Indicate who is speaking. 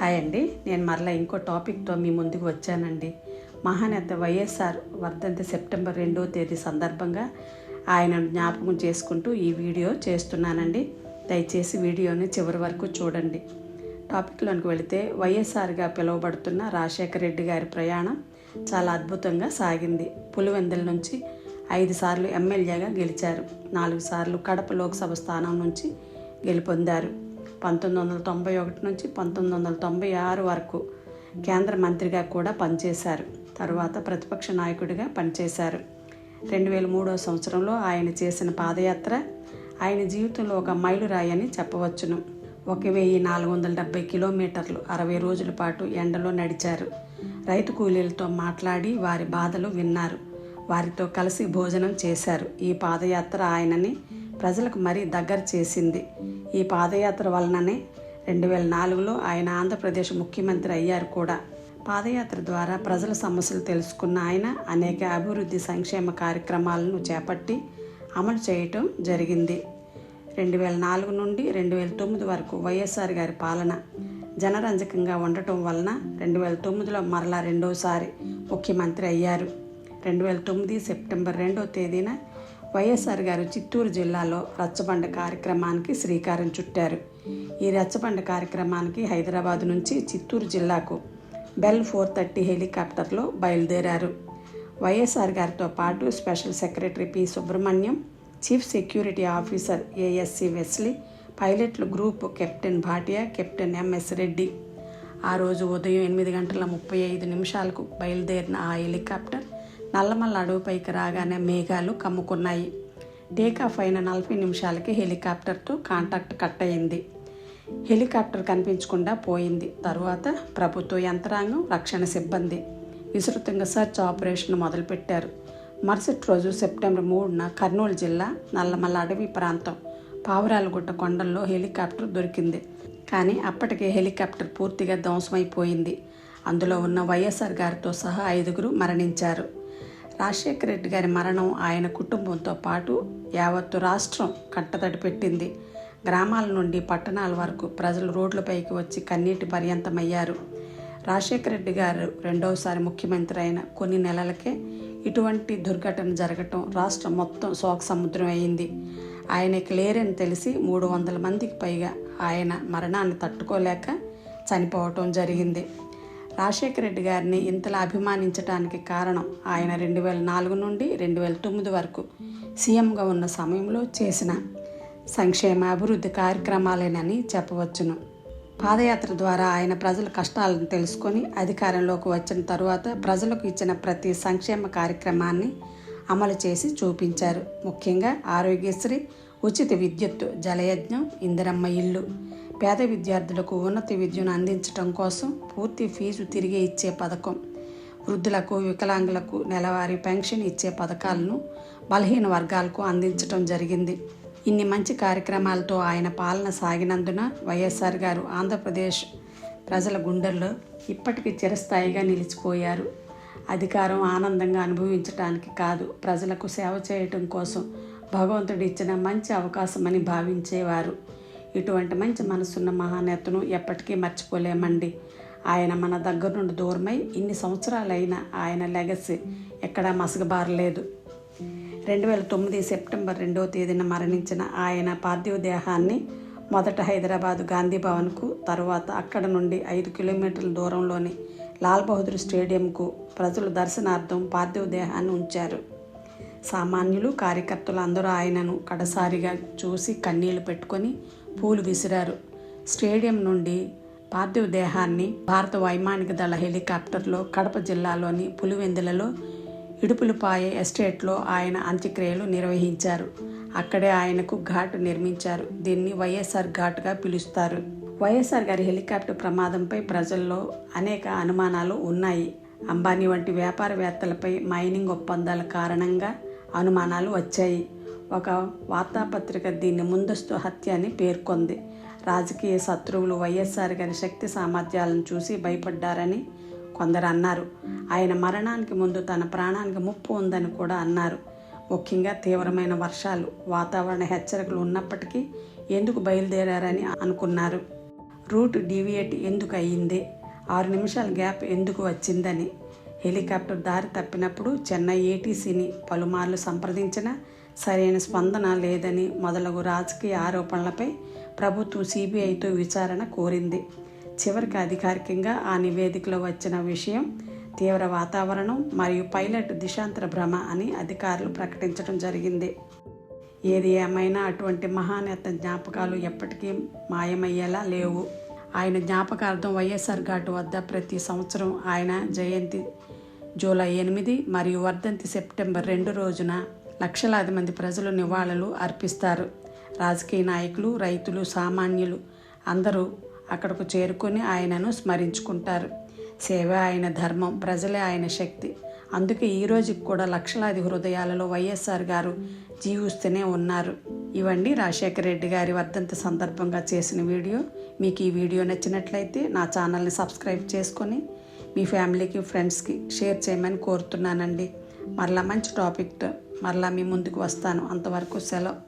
Speaker 1: Hi అండి. నేను మరలా ఇంకో టాపిక్తో మీ ముందుకు వచ్చానండి. మహానేత వైఎస్ఆర్ వర్ధంతి సెప్టెంబర్ రెండవ తేదీ సందర్భంగా ఆయన జ్ఞాపకం చేసుకుంటూ ఈ వీడియో చేస్తున్నానండి. దయచేసి వీడియోని చివరి వరకు చూడండి. టాపిక్లోనికి వెళితే వైఎస్ఆర్గా పిలువబడుతున్న రాజశేఖర రెడ్డి గారి ప్రయాణం చాలా అద్భుతంగా సాగింది. పులివెందుల నుంచి ఐదు సార్లు ఎమ్మెల్యేగా గెలిచారు. నాలుగు సార్లు కడప లోక్సభ స్థానం నుంచి గెలుపొందారు. పంతొమ్మిది వందల తొంభై ఒకటి నుంచి పంతొమ్మిది వందల తొంభై ఆరు వరకు కేంద్ర మంత్రిగా కూడా పనిచేశారు. తరువాత ప్రతిపక్ష నాయకుడిగా పనిచేశారు. రెండు వేల మూడో సంవత్సరంలో ఆయన చేసిన పాదయాత్ర ఆయన జీవితంలో ఒక మైలురాయి అని చెప్పవచ్చును. ఒక వెయ్యి నాలుగు వందల డెబ్బై కిలోమీటర్లు అరవై రోజుల పాటు ఎండలో నడిచారు. రైతు కూలీలతో మాట్లాడి వారి బాధలు విన్నారు. వారితో కలిసి భోజనం చేశారు. ఈ పాదయాత్ర ఆయనని ప్రజలకు మరీ దగ్గర చేసింది. ఈ పాదయాత్ర వలననే రెండు వేల నాలుగులో ఆయన ఆంధ్రప్రదేశ్ ముఖ్యమంత్రి అయ్యారు కూడా. పాదయాత్ర ద్వారా ప్రజల సమస్యలు తెలుసుకున్న ఆయన అనేక అభివృద్ధి సంక్షేమ కార్యక్రమాలను చేపట్టి అమలు చేయటం జరిగింది. రెండు వేల నాలుగు నుండి రెండు వేల తొమ్మిది వరకు వైఎస్ఆర్ గారి పాలన జనరంజకంగా ఉండటం వలన రెండు వేల తొమ్మిదిలో మరలా రెండోసారి ముఖ్యమంత్రి అయ్యారు. రెండు వేల తొమ్మిది సెప్టెంబర్ రెండో తేదీన వైఎస్ఆర్ గారు చిత్తూరు జిల్లాలో రచ్చబండ కార్యక్రమానికి శ్రీకారం చుట్టారు. ఈ రచ్చబండ కార్యక్రమానికి హైదరాబాద్ నుంచి చిత్తూరు జిల్లాకు బెల్ ఫోర్ థర్టీ హెలికాప్టర్లో బయలుదేరారు. వైఎస్ఆర్ గారితో పాటు special secretary P Subrahmanyam chief security officer ASC Wesley పైలట్లు group captain Bhatia captain MS Reddy. ఆ రోజు ఉదయం ఎనిమిది గంటల ముప్పై ఐదు నిమిషాలకు బయలుదేరిన ఆ హెలికాప్టర్ నల్లమల్ల అడవిపైకి రాగానే మేఘాలు కమ్ముకున్నాయి. టేకాఫ్ అయిన నలభై నిమిషాలకి హెలికాప్టర్తో కాంటాక్ట్ కట్ అయింది. హెలికాప్టర్ కనిపించకుండా పోయింది. తరువాత ప్రభుత్వ యంత్రాంగం రక్షణ సిబ్బంది విస్తృతంగా సర్చ్ ఆపరేషన్ మొదలుపెట్టారు. మరుసటి రోజు సెప్టెంబర్ మూడున కర్నూలు జిల్లా నల్లమల్ల అడవి ప్రాంతం పావురాలగుట్ట కొండల్లో హెలికాప్టర్ దొరికింది. కానీ అప్పటికే హెలికాప్టర్ పూర్తిగా ధ్వంసమైపోయింది. అందులో ఉన్న వైఎస్ఆర్ గారితో సహా ఐదుగురు మరణించారు. రాజశేఖర రెడ్డి గారి మరణం ఆయన కుటుంబంతో పాటు యావత్తు రాష్ట్రం కట్టతడి పెట్టింది. గ్రామాల నుండి పట్టణాల వరకు ప్రజలు రోడ్లపైకి వచ్చి కన్నీటి పర్యంతమయ్యారు. రాజశేఖర రెడ్డి గారు రెండవసారి ముఖ్యమంత్రి అయిన కొన్ని నెలలకే ఇటువంటి దుర్ఘటన జరగటం రాష్ట్రం మొత్తం శోక సముద్రం అయింది. ఆయనకి లేరని తెలిసి మూడు వందల మందికి పైగా ఆయన మరణాన్ని తట్టుకోలేక చనిపోవటం జరిగింది. రాజశేఖర రెడ్డి గారిని ఇంతలా అభిమానించడానికి కారణం ఆయన రెండు వేల నాలుగు నుండి రెండు వేల తొమ్మిది వరకు సీఎంగా ఉన్న సమయంలో చేసిన సంక్షేమ అభివృద్ధి కార్యక్రమాలేనని చెప్పవచ్చును. పాదయాత్ర ద్వారా ఆయన ప్రజల కష్టాలను తెలుసుకొని అధికారంలోకి వచ్చిన తరువాత ప్రజలకు ఇచ్చిన ప్రతి సంక్షేమ కార్యక్రమాన్ని అమలు చేసి చూపించారు. ముఖ్యంగా ఆరోగ్యశ్రీ ఉచిత విద్యుత్తు జలయజ్ఞం ఇందిరమ్మ ఇల్లు పేద విద్యార్థులకు ఉన్నత విద్యను అందించడం కోసం పూర్తి ఫీజు తిరిగి ఇచ్చే పథకం. వృద్ధులకు వికలాంగులకు నెలవారీ పెన్షన్ ఇచ్చే పథకాలను బలహీన వర్గాలకు అందించడం జరిగింది. ఇన్ని మంచి కార్యక్రమాలతో ఆయన పాలన సాగినందున వైఎస్ఆర్ గారు ఆంధ్రప్రదేశ్ ప్రజల గుండెల్లో ఇప్పటికీ చిరస్థాయిగా నిలిచిపోయారు. అధికారం ఆనందంగా అనుభవించడానికి కాదు ప్రజలకు సేవ చేయటం కోసం భగవంతుడు ఇచ్చిన మంచి అవకాశమని భావించేవారు. ఇటువంటి మంచి మనసున్న మహానేతను ఎప్పటికీ మర్చిపోలేమండి. ఆయన మన దగ్గర నుండి దూరమై ఇన్ని సంవత్సరాలైనా ఆయన లెగసీ ఎక్కడా మసగబారలేదు రెండు వేల తొమ్మిది సెప్టెంబర్ రెండవ తేదీన మరణించిన ఆయన పార్థివ దేహాన్ని మొదట హైదరాబాదు గాంధీ భవన్కు తర్వాత అక్కడ నుండి ఐదు కిలోమీటర్ల దూరంలోని లాల్ బహదూర్ స్టేడియంకు ప్రజలు దర్శనార్థం పార్థివ దేహాన్ని ఉంచారు. సామాన్యులు కార్యకర్తలు అందరూ ఆయనను కడసారిగా చూసి కన్నీళ్ళు పెట్టుకొని పూలు విసిరారు. స్టేడియం నుండి పార్థివ దేహాన్ని భారత వైమానిక దళ హెలికాప్టర్లో కడప జిల్లాలోని పులివెందులలో ఇడుపులపాయ ఎస్టేట్లో ఆయన అంత్యక్రియలు నిర్వహించారు. అక్కడే ఆయనకు ఘాట్ నిర్మించారు. దీన్ని వైఎస్ఆర్ ఘాట్గా పిలుస్తారు. వైఎస్ఆర్ గారి హెలికాప్టర్ ప్రమాదంపై ప్రజల్లో అనేక అనుమానాలు ఉన్నాయి. అంబానీ వంటి వ్యాపారవేత్తలపై మైనింగ్ ఒప్పందాల కారణంగా అనుమానాలు వచ్చాయి. ఒక వార్తాపత్రిక దీన్ని ముందస్తు హత్య అని పేర్కొంది. రాజకీయ శత్రువులు వైఎస్ఆర్ గారి శక్తి సామర్థ్యాలను చూసి భయపడ్డారని కొందరు అన్నారు. ఆయన మరణానికి ముందు తన ప్రాణానికి ముప్పు ఉందని కూడా అన్నారు. ముఖ్యంగా తీవ్రమైన వర్షాలు వాతావరణ హెచ్చరికలు ఉన్నప్పటికీ ఎందుకు బయలుదేరారని అనుకున్నారు. రూట్ డీవియేట్ ఎందుకు అయ్యింది? ఆరు నిమిషాల గ్యాప్ ఎందుకు వచ్చిందని? హెలికాప్టర్ దారి తప్పినప్పుడు చెన్నై ఏటీసీని పలుమార్లు సంప్రదించినా సరైన స్పందన లేదని మొదలగు రాజకీయ ఆరోపణలపై ప్రభుత్వం సిబిఐతో విచారణ కోరింది. చివరికి అధికారికంగా ఆ నివేదికలో వచ్చిన విషయం తీవ్ర వాతావరణం మరియు పైలట్ దిశాంతర భ్రమ అని అధికారులు ప్రకటించడం జరిగింది. ఏది ఏమైనా అటువంటి మహానేత జ్ఞాపకాలు ఎప్పటికీ మాయమయ్యేలా లేవు. ఆయన జ్ఞాపకార్థం వైఎస్ఆర్ ఘాట్ వద్ద ప్రతి సంవత్సరం ఆయన జయంతి జూలై ఎనిమిది మరియు వర్ధంతి సెప్టెంబర్ రెండు రోజున లక్షలాది మంది ప్రజలు నివాళులు అర్పిస్తారు. రాజకీయ నాయకులు రైతులు సామాన్యులు అందరూ అక్కడకు చేరుకొని ఆయనను స్మరించుకుంటారు. సేవ ఆయన ధర్మం ప్రజలే ఆయన శక్తి. అందుకే ఈ రోజుకి కూడా లక్షలాది హృదయాలలో వైఎస్ఆర్ గారు జీవిస్తూనే ఉన్నారు. ఇవన్నీ రాజశేఖర రెడ్డి గారి వర్ధంతి సందర్భంగా చేసిన వీడియో. మీకు ఈ వీడియో నచ్చినట్లయితే నా ఛానల్ని సబ్స్క్రైబ్ చేసుకొని మీ ఫ్యామిలీకి ఫ్రెండ్స్కి షేర్ చేయమని కోరుతున్నానండి. మరలా మంచి టాపిక్తో మరలా మీ ముందుకు వస్తాను. అంతవరకు సెలవు.